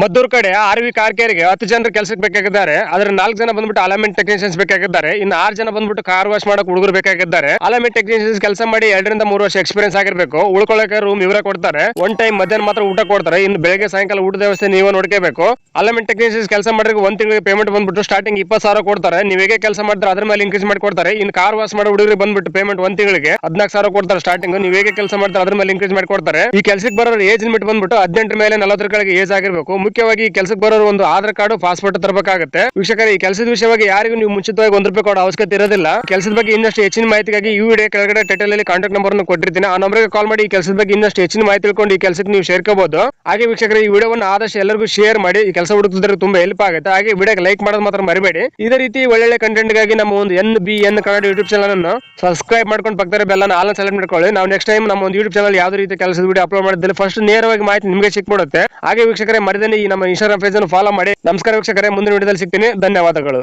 ಮದ್ದೂರ್ ಕಡೆ R V car ಕೇರಿಗೆ ಹತ್ತು ಜನರು ಕೆಲಸಕ್ಕೆ ಬೇಕಾಗಿದ್ದಾರೆ. ಅದ್ರ ನಾಲ್ಕು ಜನ ಬಂದ್ಬಿಟ್ಟು ಅಲೈನ್ಮೆಂಟ್ ಟೆಕ್ನಿಷಿಯನ್ಸ್ ಬೇಕಾಗಿದ್ದಾರೆ. ಇನ್ನು ಆರು ಜನ ಬಂದ್ಬಿಟ್ಟು ಕಾರ್ ವಾಶ್ ಮಾಡಕ್ ಹುಡುಗರು ಬೇಕಾಗಿದ್ದಾರೆ. ಅಲೈನ್ಮೆಂಟ್ ಟೆಕ್ನಿಷಿಯನ್ಸ್ ಕೆಲಸ ಮಾಡಿ ಎರಡರಿಂದ ಮೂರು ವರ್ಷ ಎಕ್ಸ್ಪೀರಿಯನ್ಸ್ ಆಗಿರಬೇಕು. ಉಳ್ಕೊಳ್ಳೋಕೆ ರೂಮ್ ಇವರೇ ಕೊಡ್ತಾರೆ. ಒನ್ ಟೈಮ್ ಮಧ್ಯಾಹ್ನ ಮಾತ್ರ ಊಟ ಕೊಡ್ತಾರೆ. ಇನ್ನು ಬೆಳಗ್ಗೆ ಸಾಯಂಕಾಲ ಊಟದ ವ್ಯವಸ್ಥೆ ನೀವು ನೋಡ್ಕೋಬೇಕು. ಅಲೈನ್ಮೆಂಟ್ ಟೆಕ್ನಿಷಿಯನ್ಸ್ ಕೆಲಸ ಮಾಡಿದ್ರೆ ಒಂದ್ ತಿಂಗಳಿಗೆ ಪೇಮೆಂಟ್ ಬಂದ್ಬಿಟ್ಟು ಸ್ಟಾರ್ಟಿಂಗ್ ಇಪ್ಪತ್ತು ಸಾವಿರ ಕೊಡ್ತಾರೆ. ನೀವು ಹೇಗೆ ಕೆಲಸ ಮಾಡಿದ್ರೆ ಅದ್ರ ಮೇಲೆ ಇನ್ಕ್ರೀಸ್ ಮಾಡಿ ಕೊಡ್ತಾರೆ. ಇನ್ನು ಕಾರ್ ವಾಶ್ ಮಾಡೋ ಹುಡುಗರಿಗೆ ಬಂದ್ಬಿಟ್ಟು ಪೇಮೆಂಟ್ ಒಂದ್ ತಿಂಗಳಿಗೆ ಹದಿನಾಲ್ಕು ಸಾವಿರ ಕೊಡ್ತಾರೆ ಸ್ಟಾರ್ಟಿಂಗ್ ನೀವು ಹೇಗೆ ಕೆಲಸ ಮಾಡ್ತಾರೆ ಅದ್ರ ಮೇಲೆ ಇನ್ಕ್ರೀಸ್ ಮಾಡಿ ಕೊಡ್ತಾರೆ. ಈ ಕೆಲಸಕ್ಕೆ ಬರೋರು ಏಜ್ ಲಿಮಿಟ್ ಬಂದ್ಬಿಟ್ಟು ಹದಿನೆಂಟು ಮೇಲೆ ನಲವತ್ತರ ಕೆಳಗೆ ಏಜ್ ಆಗಿರ್ಬೇಕು. ಮುಖ್ಯವಾಗಿ ಕೆಲಸಕ್ಕೆ ಬರೋರು ಒಂದು ಆಧಾರ್ ಕಾರ್ಡ್, ಪಾಸ್ಪೋರ್ಟ್ ತರಬೇಕಾಗುತ್ತೆ. ವೀಕ್ಷಕರ, ಈ ಕೆಲಸದ ವಿಷಯವಾಗಿ ಯಾರಿಗೂ ನೀವು ಮುಂಚಿತವಾಗಿ ಒಂದ್ ರೂಪಾಯಿ ಕೊಡೋ ಅವಶ್ಯಕತೆ ಇರೋದಿಲ್ಲ. ಕೆಲಸದ ಬಗ್ಗೆ ಇನ್ನಷ್ಟು ಹೆಚ್ಚಿನ ಮಾಹಿತಿಗಾಗಿ ಈ ವಿಡಿಯೋ ಕೆಳಗಡೆ ಟೈಟಲ್ ಅಲ್ಲಿ ಕಾಂಟ್ಯಾಕ್ಟ್ ನಂಬರ್ ಕೊಟ್ಟಿರ್ತೀನಿ. ಆ ನಂಬರ್ಗೆ ಕಾಲ್ ಮಾಡಿ ಈ ಕೆಲಸದ ಬಗ್ಗೆ ಇನ್ನಷ್ಟು ಹೆಚ್ಚಿನ ಮಾಹಿತಿ ತಿಳ್ಕೊಂಡು ಈ ಕೆಲಸಕ್ಕೆ ನೀವು ಸೇರ್ಕೋಬಹುದು ಹಾಗೆ ವೀಕ್ಷಕರ, ಈ ವಿಡಿಯೋವನ್ನು ಆದಷ್ಟು ಎಲ್ಲರಿಗೂ ಶೇರ್ ಮಾಡಿ, ಈ ಕೆಲಸ ಹುಡುಕಿದ್ರೆ ತುಂಬಾ ಹೆಲ್ಪ್ ಆಗುತ್ತೆ. ಹಾಗೆ ವಿಡಿಯೋಗೆ ಲೈಕ್ ಮಾಡೋದು ಮಾತ್ರ ಮರಿಬೇಡಿ. ಇದೇ ರೀತಿ ಒಳ್ಳೊಳ್ಳೆ ಕಂಟೆಂಟ್ಗಾಗಿ ನಮ್ಮ ಒಂದು N B N Kannada YouTube channel ಅನ್ನು ಸಬ್ಸ್ಕ್ರೈಬ್ ಮಾಡ್ಕೊಂಡು ಪಕ್ಕದ ಬೆಲ್ಲ ಆಲ್ ಸೆಲೆಕ್ಟ್ ಮಾಡ್ಕೊಳ್ಳಿ. ನಾವು ನೆಕ್ಸ್ಟ್ ಟೈಮ್ ನಮ್ಮ ಒಂದು ಯೂಟ್ಯೂಬ್ ಚಾನಲ್ ಯಾವ ರೀತಿ ಕೆಲಸದ ವಿಡಿಯೋ ಅಪ್ಲೋಡ್ ಮಾಡಿದ್ರೆ ಫಸ್ಟ್ ನೇರವಾಗಿ ಮಾಹಿತಿ ನಿಮಗೆ ಸಿಕ್ಬಿಡುತ್ತೆ. ಹಾಗೆ ವೀಕ್ಷಕರೇ ಈ ನಮ್ಮ ಇನ್ಸ್ಟಾಗ್ರಾಮ್ ಪೇಜ್ ಅನ್ನು ಫಾಲೋ ಮಾಡಿ. ನಮಸ್ಕಾರ ವೀಕ್ಷಕರೇ ಮುಂದಿನ ವಿಡಿಯೋದಲ್ಲಿ ಸಿಗ್ತೀನಿ. ಧನ್ಯವಾದಗಳು.